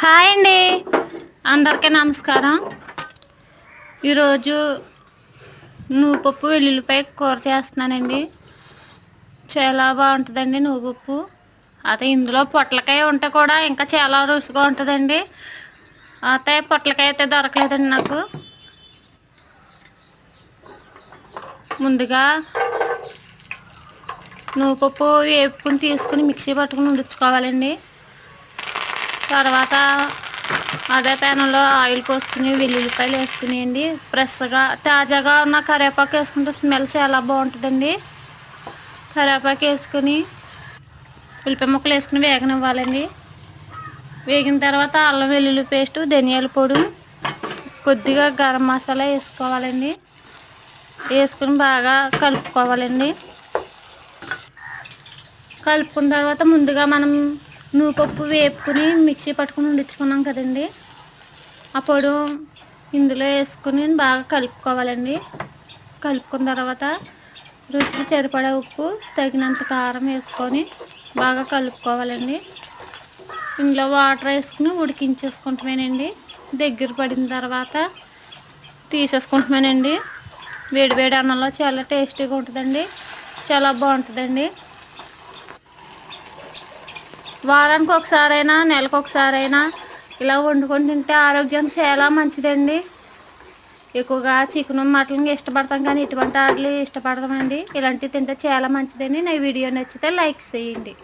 Hi అండి. అందరికీ నమస్కారం. ఈరోజు నువ్వు పప్పు వెల్లుల్లిపాయ కూర చేస్తున్నానండి. చాలా బాగుంటుందండి నువ్వు పప్పు. ఇందులో పొట్లకాయ ఉంటే కూడా ఇంకా చాలా రుచిగా ఉంటుందండి. అయితే పొట్లకాయ అయితే దొరకలేదండి నాకు. ముందుగా నువ్వు పప్పు వేపుకుని తీసుకుని మిక్సీ పట్టుకుని ఉండించుకోవాలండి తర్వాత అదే ప్యాన్లో ఆయిల్ పోసుకుని వెల్లుల్లిపాయలు వేసుకునేయండి. ఫ్రెష్గా తాజాగా ఉన్న కరివేపాకు వేసుకుంటే స్మెల్ చాలా బాగుంటుందండి. కరివేపాకు వేసుకుని ఉల్లిపాయ ముక్కలు వేసుకుని వేగనివ్వాలండి. వేగిన తర్వాత అల్లం వెల్లుల్లి పేస్టు ధనియాల పొడి కొద్దిగా గరం మసాలా వేసుకోవాలండి. వేసుకుని బాగా కలుపుకోవాలండి. కలుపుకున్న తర్వాత ముందుగా మనం నువ్వుపప్పు వేపుకుని మిక్సీ పట్టుకుని ఉండించుకున్నాం కదండి. ఆ ఇందులో వేసుకుని బాగా కలుపుకోవాలండి. కలుపుకున్న తర్వాత రుచికి సరిపడా ఉప్పు తగినంత కారం వేసుకొని బాగా కలుపుకోవాలండి. ఇందులో వాటర్ వేసుకుని ఉడికించేసుకుంటామేనండి దగ్గర పడిన తర్వాత తీసేసుకుంటామేనండి వేడివేడి అన్నంలో చాలా టేస్టీగా ఉంటుందండి. చాలా బాగుంటుందండి. వారానికి ఒకసారైనా నెలకు ఒకసారైనా ఇలా వండుకొని తింటే ఆరోగ్యం చాలా మంచిదండి. ఎక్కువగా చికెన్ మటన్ ఇష్టపడతాం కానీ ఇటువంటి వాటిని ఇష్టపడతామండి. ఇలాంటివి తింటే చాలా మంచిదండి. నా వీడియో నచ్చితే లైక్ చేయండి.